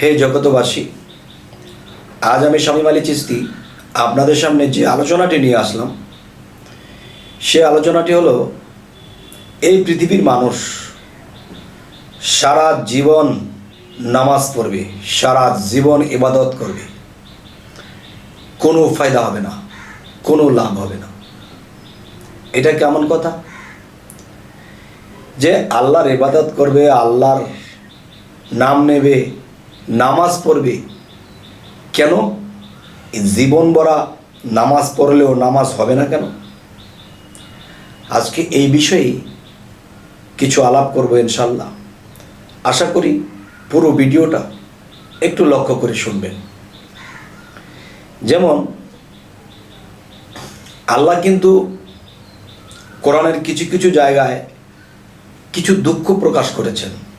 হে জগতবাসী আজ আমি শামীম আলী চিস্তি আপনাদের সামনে যে আলোচনাটি নিয়ে আসলাম, সে আলোচনাটি হলো, এই পৃথিবীর মানুষ সারা জীবন নামাজ পড়বে, সারা জীবন ইবাদত করবে। কোনো ফায়দা হবে না, কোনো লাভ হবে না। এটা কেমন কথা? যে আল্লাহর ইবাদত করবে, আল্লাহর নাম নেবে নামাজ পড়বে। কেন? জীবন ভরা নামাজ পড়লেও নামাজ হবে না কেন? আজকে এই বিষয়ে কিছু আলাপ করব ইনশাল্লাহ আশা করি পুরো ভিডিওটা একটু লক্ষ্য করে শুনবেন। যেমন, আল্লাহ কিন্তু কোরআনের কিছু কিছু জায়গায় কিছু দুঃখ প্রকাশ করেছেন।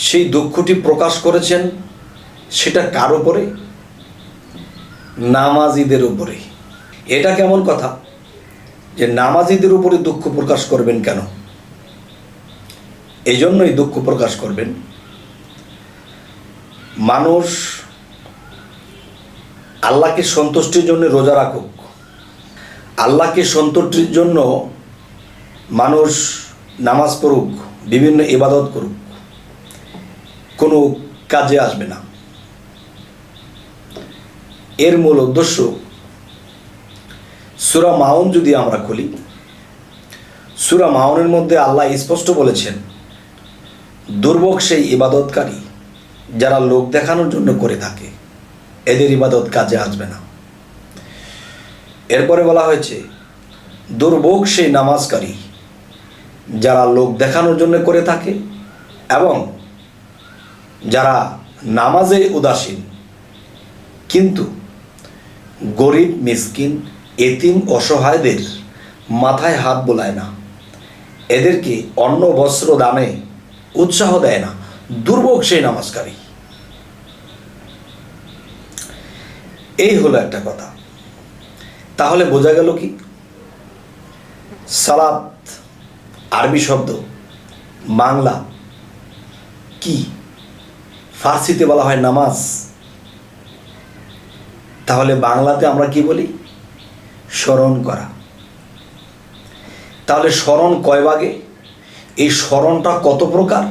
সেই দুঃখটি প্রকাশ করেছেন, সেটা কার উপরে? নামাজিদের উপরে। এটা কেমন কথা? যে নামাজিদের উপরে দুঃখ প্রকাশ করবেন কেন? এই জন্যই দুঃখ প্রকাশ করবেন। মানুষ আল্লাহকে সন্তুষ্টির জন্য রোজা রাখুক। আল্লাহকে সন্তুষ্টির জন্য মানুষ নামাজ পড়ুক, বিভিন্ন ইবাদত করুক। কোনো কাজে আসবে না। এর মূল উদ্দেশ্য, সুরা মাউন যদি আমরা খুলি, সুরা মাউনের মধ্যে আল্লাহ স্পষ্ট বলেছেন, দুর্ভোগ সেই ইবাদতকারী যারা লোক দেখানোর জন্য করে থাকে, এদের ইবাদত কাজে আসবে না। এরপরে বলা হয়েছে, দুর্ভোগ সেই নামাজকারী যারা লোক দেখানোর জন্য করে থাকে এবং যারা নামাজে উদাসীন, কিন্তু গরিব, মিসকিন, এতিম, অসহায়দের মাথায় হাত বোলায় না। এদেরকে অন্ন, বস্ত্র, দানে উৎসাহ দেয় না। দুর্ভোগ সেই নামাজকারী। এই হলো একটা কথা। তাহলে বোঝা গেল কি? সালাত, আরবি শব্দ, বাংলা কি? ফার্সিতে বলা হয় নামাজ। তাহলে বাংলাতে আমরা কি বলি? স্মরণ করা। তাহলে স্মরণ কয় ভাগে? এই স্মরণটা কত প্রকার?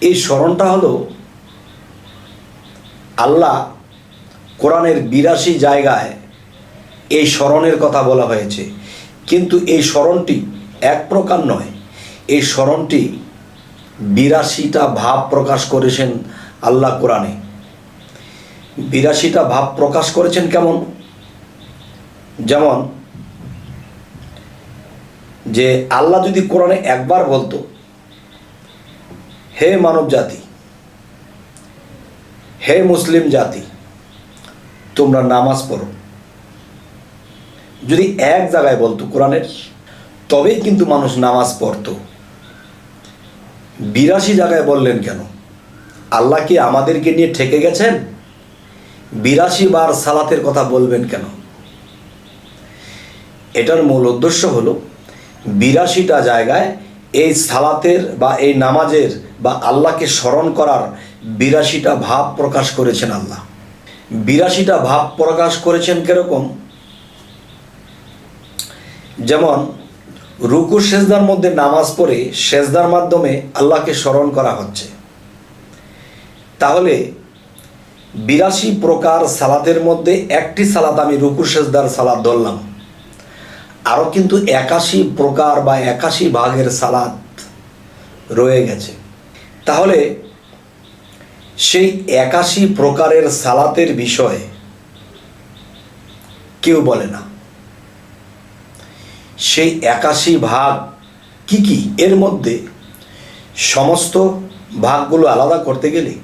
এই স্মরণটা হলো আল্লাহ কোরআনের বিরাশি জায়গায় এই স্মরণের কথা বলা হয়েছে। কিন্তু এই স্মরণটি এক প্রকার নয়। এই স্মরণটি বিরাশিটা ভাব প্রকাশ করেছেন আল্লাহ কোরআনে। বিরাশিটা ভাব প্রকাশ করেছেন কেমন? যেমন, যে আল্লাহ যদি কোরআনে একবার বলতো, হে মানব জাতি, হে মুসলিম জাতি, তোমরা নামাজ পড়ো। যদি এক জায়গায় বলতো কোরআনের, তবেই কিন্তু মানুষ নামাজ পড়তো। বিরাশি জায়গায় বললেন কেন? আল্লাহ কি আমাদেরকে নিয়ে ঠেকে গেছেন? বিরাশি বার সালাতের কথা বলবেন কেন? এটার মূল উদ্দেশ্য হলো, বিরাশিটা জায়গায় এই সালাতের বা এই নামাজের বা আল্লাহকে স্মরণ করার বিরাশিটা ভাব প্রকাশ করেছেন আল্লাহ। বিরাশিটা ভাব প্রকাশ করেছেন কীরকম? যেমন রুকু সেজদার মধ্যে নামাজ পড়ে সেজদার মাধ্যমে আল্লাহকে স্মরণ করা হচ্ছে। তাহলে বিরাশি প্রকার সালাতের মধ্যে একটি সালাত আমি রুকু সেজদার সালাত ধরলাম। আরও কিন্তু একাশি প্রকার বা একাশি ভাগের সালাত রয়ে গেছে। তাহলে সেই একাশি প্রকারের সালাতের বিষয়ে কেউ বলে না। সেই একাশি ভাগ কি কি? এর মধ্যে সমস্ত ভাগগুলো আলাদা করতে গেলে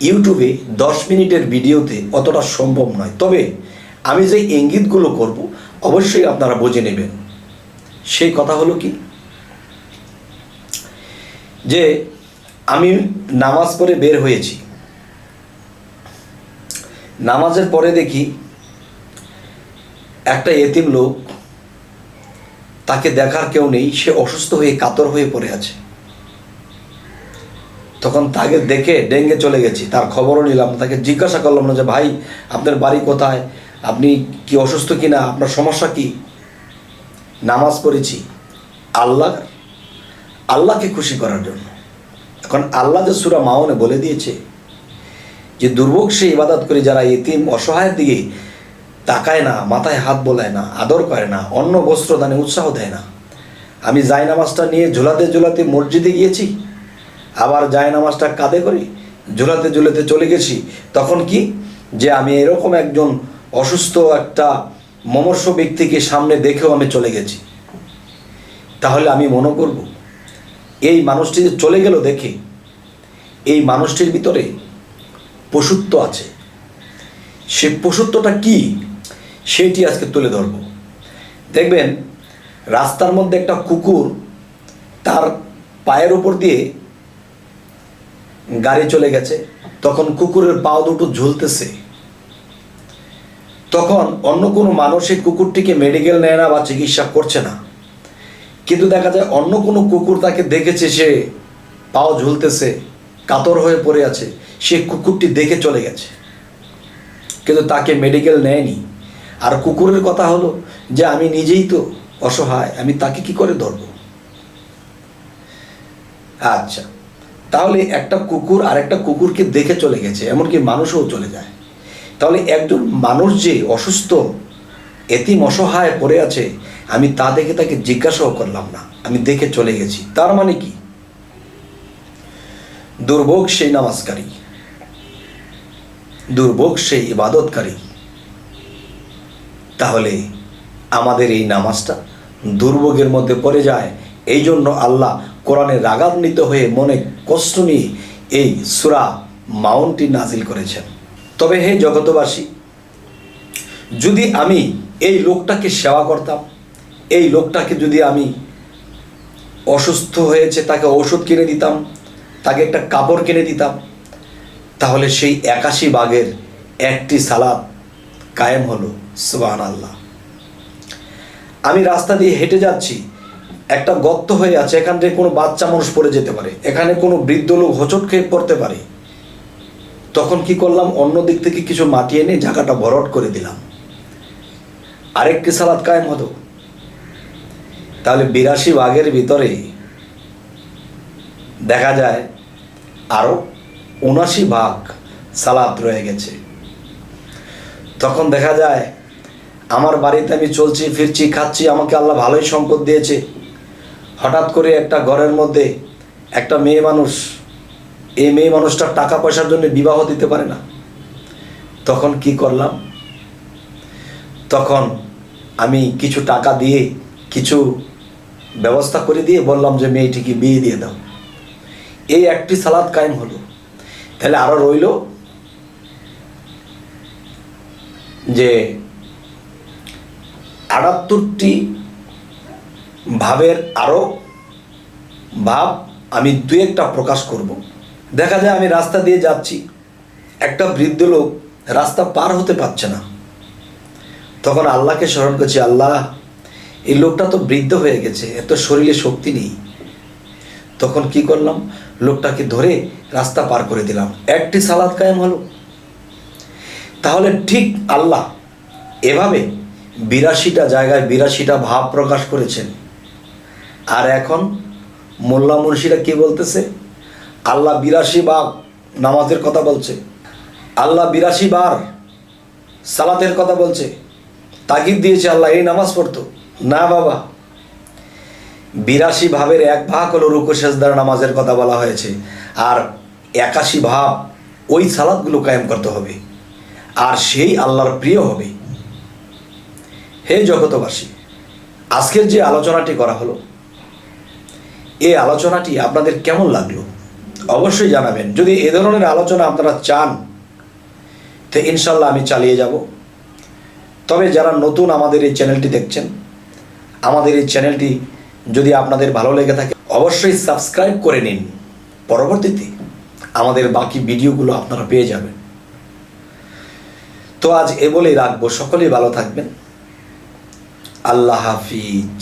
ইউটিউবে দশ মিনিটের ভিডিওতে অতটা সম্ভব নয়। তবে আমি যে ইঙ্গিতগুলো করব, অবশ্যই আপনারা বুঝে নেবেন। সেই কথা হলো কি? যে আমি নামাজ পড়ে বের হয়েছি। নামাজের পরে দেখি একটা এতিম লোক তাকে দেখার কেউ নেই, সে অসুস্থ হয়ে কাতর হয়ে পড়ে আছে। তখন তাকে দেখে ডেঙ্গে চলে গেছি, তার খবরও নিলাম, তাকে জিজ্ঞাসা করলাম না যে, ভাই, আপনার বাড়ি কোথায়? আপনি কি অসুস্থ কিনা? আপনার সমস্যা কি? নামাজ পড়েছি আল্লাহ, আল্লাহকে খুশি করার জন্য। এখন আল্লাহ যে সুরা মাওনে বলে দিয়েছে যে, দুর্ভোগ সে ইবাদত করে যারা এতিম, অসহায়ের দিকে তাকায় না, মাথায় হাত বোলায় না, আদর করে না, অন্য বস্ত্র দানে উৎসাহ দেয় না। আমি জায় নামাজটা নিয়ে ঝোলাতে ঝোলাতে মসজিদে গিয়েছি, আবার জায় নামাজটা কাঁধে করি ঝোলাতে ঝুলাতে চলে গেছি। তখন কি? যে আমি এরকম একজন অসুস্থ একটা মমর্ষ ব্যক্তিকে সামনে দেখেও আমি চলে গেছি। তাহলে আমি মনে করব, এই মানুষটি যে চলে গেল দেখে, এই মানুষটির ভিতরে পশুত্ব আছে। সে পশুত্বটা কি? সেটি আজকে তুলে ধরব। দেখবেন, রাস্তার মধ্যে একটা কুকুর তার পায়ের উপর দিয়ে গাড়ি চলে গেছে। তখন কুকুরের পাও দুটো ঝুলতেছে। তখন অন্য কোনো মানুষ এই কুকুরটিকে মেডিকেল নেয় না বা চিকিৎসা করছে না। কিন্তু দেখা যায় অন্য কোনো কুকুর তাকে দেখেছে, সে পাও ঝুলতেছে, কাতর হয়ে পড়ে আছে, সে কুকুরটি দেখে চলে গেছে। কিন্তু তাকে মেডিকেল নেয়নি। আর কুকুরের কথা হলো যে আমি নিজেই তো অসহায়, আমি তাকে কি করে ধরব? আচ্ছা তাহলে একটা কুকুর আর একটা কুকুরকে দেখে চলে গেছে, এমনকি মানুষও চলে যায়। তাহলে একজন মানুষ যে অসুস্থ, এতিম, অসহায় পড়ে আছে, আমি তা দেখে তাকে জিজ্ঞাসাও করলাম না, আমি দেখে চলে গেছি। তার মানে কি? দুর্ভোগ সেই নামাজকারী। দুর্ভোগ সেই ইবাদতকারী। তাহলে আমাদের এই নামাজটা দুর্ভোগের মধ্যে পড়ে যায়। এই জন্য আল্লাহ কোরআনে রাগান্বিত হয়ে মনে কষ্ট নিয়ে এই সুরা মাউন্টটি নাজিল করেছেন। তবে হে জগতবাসী যদি আমি এই লোকটাকে সেবা করতাম, এই লোকটাকে যদি আমি অসুস্থ হয়েছে, তাকে ওষুধ কিনে দিতাম, তাকে একটা কাপড় কিনে দিতাম, তাহলে সেই একাশি বাঘের একটি সালাদ কায়েম হলো সুবাহ আল্লাহ আমি রাস্তা দিয়ে হেঁটে যাচ্ছি, একটা গর্ত হয়ে আছে, এখান থেকে কোনো বাচ্চা মানুষ পড়ে যেতে পারে, এখানে কোনো বৃদ্ধ লোক হোঁচট খেয়ে পড়তে পারে। তখন কি করলাম, অন্য দিক থেকে কিছু মাটি এনে জায়গাটা ভরট করে দিলাম। আরেকটি সালাদ কায়েম হতো তাহলে বিরাশি বাঘের ভিতরে দেখা যায় আরও উনাশি ভাগ সালাদ রয়ে গেছে। তখন দেখা যায়, আমার বাড়িতে আমি চলছি, ফিরছি, খাচ্ছি, আমাকে আল্লাহ ভালোই সম্পদ দিয়েছে। হঠাৎ করে একটা ঘরের মধ্যে একটা মেয়ে মানুষ, এই মেয়ে মানুষটার টাকা পয়সার জন্য বিবাহ দিতে পারে না। তখন কি করলাম? তখন আমি কিছু টাকা দিয়ে কিছু ব্যবস্থা করে দিয়ে বললাম যে, মেয়েটিকে বিয়ে দিয়ে দাও। এই একটি সালাদ কায়েম হলো। তাহলে আরও রইল যে আটাত্তরটি ভাবের আরও ভাব আমি দু একটা প্রকাশ করব। দেখা যায় আমি রাস্তা দিয়ে যাচ্ছি, একটা বৃদ্ধ লোক রাস্তা পার হতে পারছে না। তখন আল্লাহকে স্মরণ করছি, আল্লাহ, এই লোকটা তো বৃদ্ধ হয়ে গেছে, এত শরীরে শক্তি নেই। তখন কি করলাম? লোকটাকে ধরে রাস্তা পার করে দিলাম। একটি সালাদ কায়েম হলো। তাহলে ঠিক আল্লাহ এভাবে বিরাশিটা জায়গায় বিরাশিটা ভাব প্রকাশ করেছেন। আর এখন মোল্লা মুন্সিরা কি বলতেছে? আল্লাহ বিরাশি বার নামাজের কথা বলছে। আল্লাহ বিরাশি বার সালাতের কথা বলছে। তাগিদ দিয়েছে আল্লাহ, এই নামাজ পড়তো। না বাবা। বিরাশি ভাবের এক ভাগ হলো রুকু, সেজদার নামাজের কথা বলা হয়েছে। আর একাশি ভাব ওই সালাদগুলো কায়েম করতে হবে। আর সেই আল্লাহর প্রিয় হবে। হে জগতবাসী আজকের যে আলোচনাটি করা হলো এই আলোচনাটি আপনাদের কেমন লাগল? অবশ্যই জানাবেন। যদি এ ধরনের আলোচনা আপনারা চান, তো ইনশাল্লাহ আমি চালিয়ে যাব। তবে যারা নতুন আমাদের এই চ্যানেলটি দেখছেন, আমাদের এই চ্যানেলটি যদি আপনাদের ভালো লেগে থাকে, অবশ্যই সাবস্ক্রাইব করে নিন। পরবর্তীতে আমাদের বাকি ভিডিওগুলো আপনারা পেয়ে যাবেন। তো আজ এ বলেই রাখব। সকলেই ভালো থাকবেন। আল্লাহ হাফিজ।